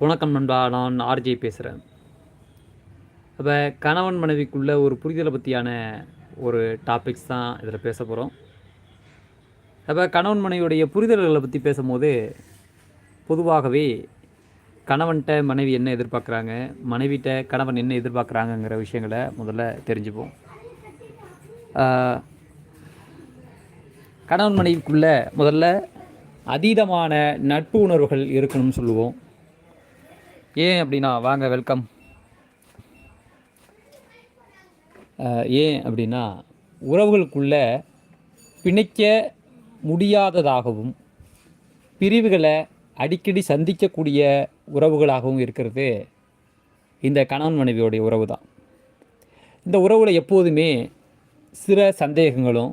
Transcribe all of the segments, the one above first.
வணக்கம் நண்பா நான் ஆர்ஜே பேசுகிறேன் அப்போ கணவன் மனைவிக்குள்ள ஒரு புரிதலை பற்றியான ஒரு டாபிக்ஸ் தான் இதில் பேச போகிறோம் அப்போ கணவன் மனைவியுடைய புரிதல்களை பற்றி பேசும்போது பொதுவாகவே கணவன்கிட்ட மனைவி என்ன எதிர்பார்க்குறாங்க மனைவிட்ட கணவன் என்ன எதிர்பார்க்குறாங்கங்கிற விஷயங்களை முதல்ல தெரிஞ்சுப்போம். கணவன் மனைவிக்குள்ள முதல்ல அதீதமான நட்பு உணர்வுகள் இருக்கணும்னு சொல்லுவோம். ஏன் அப்படின்னா வாங்க வெல்கம் ஏன் அப்படின்னா உறவுகளுக்குள்ள பிணைக்க முடியாததாகவும் பிரிவுகளை அடிக்கடி சந்திக்கக்கூடிய உறவுகளாகவும் இருக்கிறது இந்த கணவன் மனைவியோடைய உறவு தான். இந்த உறவில் எப்போதுமே சில சந்தேகங்களும்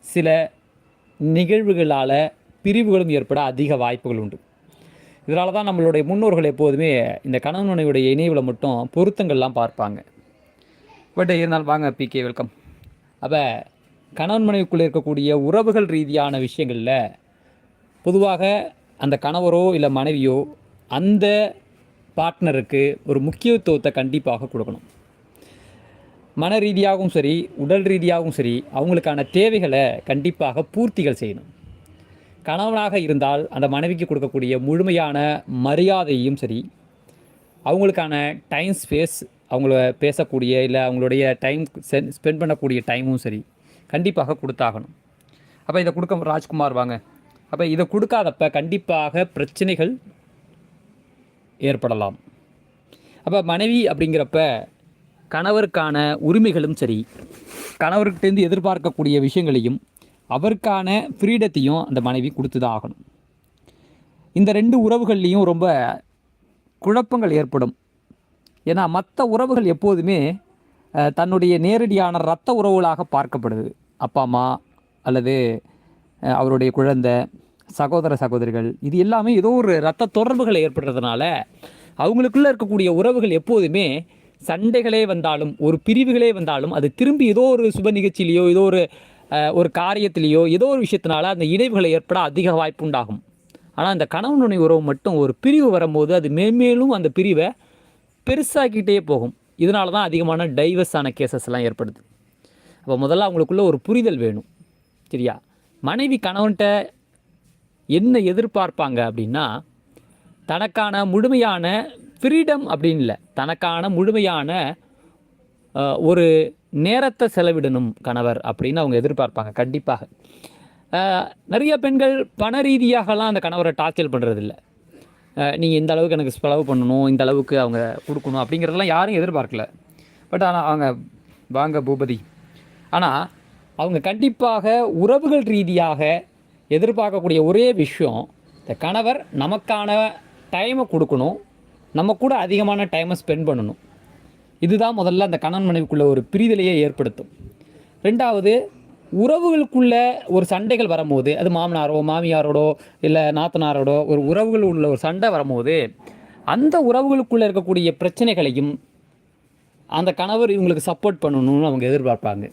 சில நிகழ்வுகளால் பிரிவுகளும் ஏற்பட அதிக வாய்ப்புகள் உண்டு. இதனால தான் நம்மளுடைய முன்னோர்கள் எப்போதுமே இந்த கணவன் மனைவியுடைய இணைவில் மட்டும் பொருத்தங்கள்லாம் பார்ப்பாங்க. பட் இருந்தாலும் வாங்க பிகே வெல்கம் அப்போ கணவன் மனைவிக்குள்ளே இருக்கக்கூடிய உறவுகள் ரீதியான விஷயங்களில் பொதுவாக அந்த கணவரோ இல்லை மனைவியோ அந்த பார்ட்னருக்கு ஒரு முக்கியத்துவத்தை கண்டிப்பாக கொடுக்கணும். மன ரீதியாகவும் சரி உடல் ரீதியாகவும் சரி அவங்களுக்கான தேவைகளை கண்டிப்பாக பூர்த்திகள் செய்யணும். கணவனாக இருந்தால் அந்த மனைவிக்கு கொடுக்கக்கூடிய முழுமையான மரியாதையும் சரி அவங்களுக்கான டைம் ஸ்பேஸ் அவங்கள பேசக்கூடிய இல்லை அவங்களுடைய டைம் ஸ்பெண்ட் பண்ணக்கூடிய டைமும் சரி கண்டிப்பாக கொடுத்தாகணும். அப்போ இதை கொடுக்க ராஜ்குமார் வாங்க. அப்போ இதை கொடுக்காதப்ப கண்டிப்பாக பிரச்சனைகள் ஏற்படலாம். அப்போ மனைவி அப்படிங்கிறப்ப கணவருக்கான உரிமைகளும் சரி கணவர்கிட்டேருந்து எதிர்பார்க்கக்கூடிய விஷயங்களையும் அவருக்கான ஃப்ரீடத்தையும் அந்த மனைவி கொடுத்து தான் ஆகணும். இந்த ரெண்டு உறவுகள்லேயும் ரொம்ப குழப்பங்கள் ஏற்படும். ஏன்னா மற்ற உறவுகள் எப்போதுமே தன்னுடைய நேரடியான இரத்த உறவுகளாக பார்க்கப்படுது. அப்பா அம்மா அல்லது அவருடைய குழந்தை சகோதர சகோதரிகள் இது எல்லாமே ஏதோ ஒரு இரத்த தொடர்புகள் ஏற்படுறதுனால அவங்களுக்குள்ளே இருக்கக்கூடிய உறவுகள் எப்போதுமே சண்டைகளே வந்தாலும் ஒரு பிரிவுகளே வந்தாலும் அது திரும்பி ஏதோ ஒரு சுப நிகழ்ச்சியிலையோ ஏதோ ஒரு ஒரு காரியத்திலேயோ ஏதோ ஒரு விஷயத்தினால அந்த இணைவுகளை ஏற்பட அதிக வாய்ப்பு உண்டாகும். ஆனால் அந்த கணவனுடைய உறவு மட்டும் ஒரு பிரிவு வரும்போது அது மேன்மேலும் அந்த பிரிவை பெருசாக்கிட்டே போகும். இதனால தான் அதிகமான டைவர்ஸ் ஆன கேசஸ் எல்லாம் ஏற்படுது. அப்போ முதல்ல அவங்களுக்குள்ள ஒரு புரிதல் வேணும். சரியா? மனைவி கணவன்கிட்ட என்ன எதிர்பார்ப்பாங்க அப்படின்னா தனக்கான முழுமையான ஃப்ரீடம் அப்படின்னு இல்லை தனக்கான முழுமையான ஒரு நேரத்தை செலவிடணும் கணவர் அப்படின்னு அவங்க எதிர்பார்ப்பாங்க. கண்டிப்பாக. நிறைய பெண்கள் பண ரீதியாகலாம் அந்த கணவரை டார்ச்சர் பண்ணுறதில்ல நீங்கள் இந்த அளவுக்கு எனக்கு செலவு பண்ணணும் இந்த அளவுக்கு அவங்க கொடுக்கணும் அப்படிங்கிறதெல்லாம் யாரும் எதிர்பார்க்கல. பட் ஆனால் அவங்க வாங்க பூபதி. ஆனால் அவங்க கண்டிப்பாக உறவுகள் ரீதியாக எதிர்பார்க்கக்கூடிய ஒரே விஷயம் இந்த கணவர் நமக்கான டைமை கொடுக்கணும் நம்ம கூட அதிகமான டைமை ஸ்பெண்ட் பண்ணணும். இதுதான் முதல்ல அந்த கணவன் மனைவிக்குள்ள ஒரு பிரிதலையே ஏற்படுத்தும். ரெண்டாவது உறவுகளுக்குள்ள ஒரு சண்டைகள் வரும்போது அது மாமனாரோ மாமியாரோடோ இல்லை நாத்தனாரோடோ ஒரு உறவுகள் உள்ள ஒரு சண்டை வரும்போது அந்த உறவுகளுக்குள்ளே இருக்கக்கூடிய பிரச்சனைகளையும் அந்த கணவர் இவங்களுக்கு சப்போர்ட் பண்ணணும்னு அவங்க எதிர்பார்ப்பாங்க.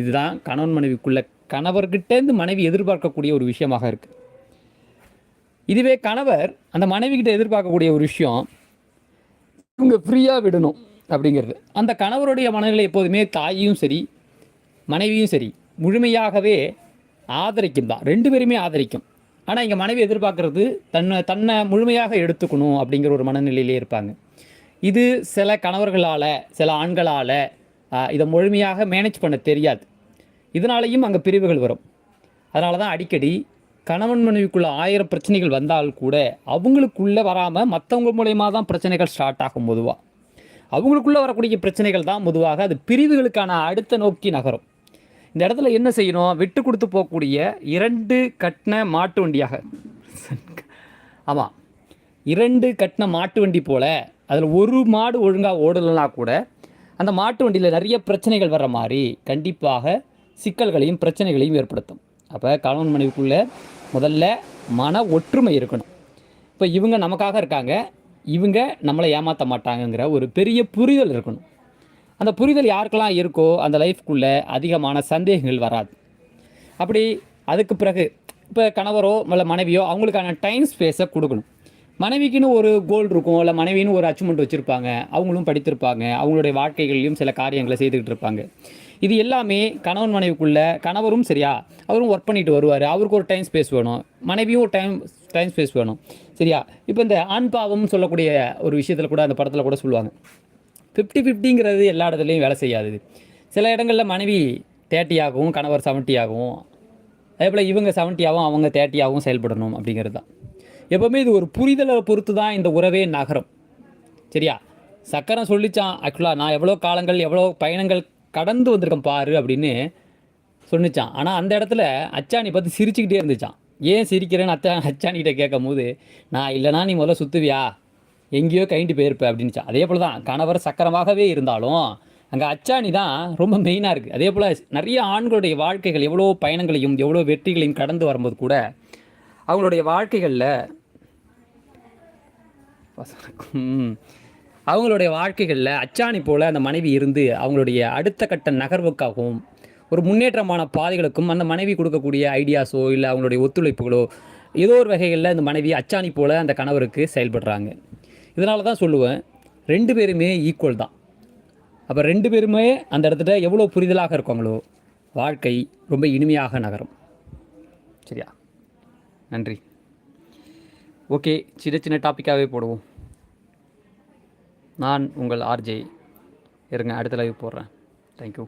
இதுதான் கணவன் மனைவிக்குள்ள கணவர்கிட்டேருந்து மனைவி எதிர்பார்க்கக்கூடிய ஒரு விஷயமாக இருக்குது இதுவே கணவர் அந்த மனைவிக்கிட்ட எதிர்பார்க்கக்கூடிய ஒரு விஷயம் இவங்க ஃப்ரீயாக விடணும். அப்படிங்கிறது. அந்த கணவருடைய மனநிலை எப்போதுமே தாயும் சரி மனைவியும் சரி முழுமையாகவே ஆதரிக்கும் தான். ரெண்டு பேருமே ஆதரிக்கும். ஆனால் இங்கே மனைவி எதிர்பார்க்கறது தன்னை தன்னை முழுமையாக எடுத்துக்கணும் அப்படிங்கிற ஒரு மனநிலையிலே இருப்பாங்க. இது சில கணவர்களால் சில ஆண்களால் இதை முழுமையாக மேனேஜ் பண்ண தெரியாது. இதனாலேயும் அங்கே பிரிவுகள் வரும். அதனால தான் அடிக்கடி கணவன் மனைவிக்குள்ளே ஆயிரம் பிரச்சனைகள் வந்தால் கூட அவங்களுக்குள்ளே வராமல் மற்றவங்க மூலயமா தான் பிரச்சனைகள் ஸ்டார்ட் ஆகும் பொதுவாக அவங்களுக்குள்ளே வரக்கூடிய பிரச்சனைகள் தான் பொதுவாக அது பிரிவுகளுக்கான அடுத்த நோக்கி நகரும். இந்த இடத்துல என்ன செய்யணும்? விட்டு கொடுத்து போகக்கூடிய இரண்டு கட்டின மாட்டு வண்டியாக. ஆமாம் இரண்டு கட்டின மாட்டு வண்டி போல் அதில் ஒரு மாடு ஒழுங்காக ஓடலைன்னா கூட அந்த மாட்டு வண்டியில் நிறைய பிரச்சனைகள் வர்ற மாதிரி கண்டிப்பாக சிக்கல்களையும் பிரச்சனைகளையும் ஏற்படுத்தும். அப்போ கணவன் மனைவிக்குள்ளே முதல்ல மன ஒற்றுமை இருக்கணும். இப்போ இவங்க நமக்காக இருக்காங்க. இவங்க நம்மளை ஏமாற்ற மாட்டாங்கங்கிற ஒரு பெரிய புரிதல் இருக்கணும். அந்த புரிதல் யாருக்கெல்லாம் இருக்கோ அந்த லைஃப்குள்ளே அதிகமான சந்தேகங்கள் வராது. அப்படி அதுக்கு பிறகு இப்போ கணவரோ இல்லை மனைவியோ அவங்களுக்கான டைம் ஸ்பேஸை கொடுக்கணும். மனைவிக்குன்னு ஒரு கோல் இருக்கும் இல்லை மனைவின்னு ஒரு அச்சீவ்மெண்ட் வச்சுருப்பாங்க அவங்களும் படித்திருப்பாங்க அவங்களுடைய வாழ்க்கைகளையும் சில காரியங்களை செய்துக்கிட்டு இருப்பாங்க. இது எல்லாமே கணவன் மனைவிக்குள்ள கணவரும் சரியா அவரும் ஒர்க் பண்ணிட்டு வருவார். அவருக்கு ஒரு டைம் ஸ்பேஸ் வேணும். மனைவியும் ஒரு டைம் டைம் ஸ்பேஸ் வேணும். சரியா? இப்போ இந்த ஆண் பாவம்னு சொல்லக்கூடிய ஒரு விஷயத்தில் கூட அந்த படத்தில் கூட சொல்லுவாங்க. ஃபிஃப்டி ஃபிஃப்டிங்கிறது எல்லா இடத்துலையும் வேலை செய்யாது சில இடங்களில் மனைவி தேர்ட்டியாகவும் கணவர் செவன்ட்டியாகவும் அதே போல் இவங்க செவன்ட்டியாகவும் அவங்க தேர்ட்டியாகவும் செயல்படணும் அப்படிங்கிறது தான். எப்போவுமே இது ஒரு புரிதலை பொறுத்து தான் இந்த உறவே நகரம். சரியா? சக்கரம் சொல்லிச்சான். ஆக்சுவலாக நான் எவ்வளோ காலங்கள் எவ்வளோ பயணங்கள் கடந்து வந்திருக்கேன் பாரு அப்படின்னு சொன்னிச்சான். ஆனால் அந்த இடத்துல அச்சாணி பார்த்து சிரிச்சுக்கிட்டே இருந்துச்சான். ஏன் சிரிக்கிறேன்னு அச்சா அச்சானிகிட்ட கேட்கும் போது நான் இல்லைனா நீ முதல்ல சுற்றுவியா எங்கேயோ கைண்டு போயிருப்ப அப்படின்னுச்சான். அதே போல் தான் கணவர் சக்கரமாகவே இருந்தாலும் அங்கே அச்சாணி தான் ரொம்ப மெயினாக இருக்குது அதே போல் நிறைய ஆண்களுடைய வாழ்க்கைகள் எவ்வளோ பயணங்களையும் எவ்வளோ வெற்றிகளையும் கடந்து வரும்போது கூட அவங்களுடைய வாழ்க்கைகளில் அவங்களுடைய வாழ்க்கைகளில் அச்சாணி போல் அந்த மனைவி இருந்து அவங்களுடைய அடுத்த கட்ட நகர்வுக்காகவும் ஒரு முன்னேற்றமான பாதைகளுக்கும் அந்த மனைவி கொடுக்கக்கூடிய ஐடியாஸோ இல்லை அவங்களுடைய ஒத்துழைப்புகளோ ஏதோ ஒரு வகைகளில் அந்த மனைவி அச்சாணி போல் அந்த கணவருக்கு செயல்படுறாங்க. இதனால தான் சொல்லுவேன் ரெண்டு பேருமே ஈக்குவல் தான். அப்போ ரெண்டு பேருமே அந்த இடத்துல எவ்வளோ புரிதலாக இருக்காங்களோ வாழ்க்கை ரொம்ப இனிமையாக நகரும். சரியா? நன்றி. ஓகே சின்ன சின்ன டாப்பிக்காகவே போடுவோம். நான் உங்கள் ஆர்ஜே. இருங்க அடுத்த லைவ் போடுறேன். தேங்க்யூ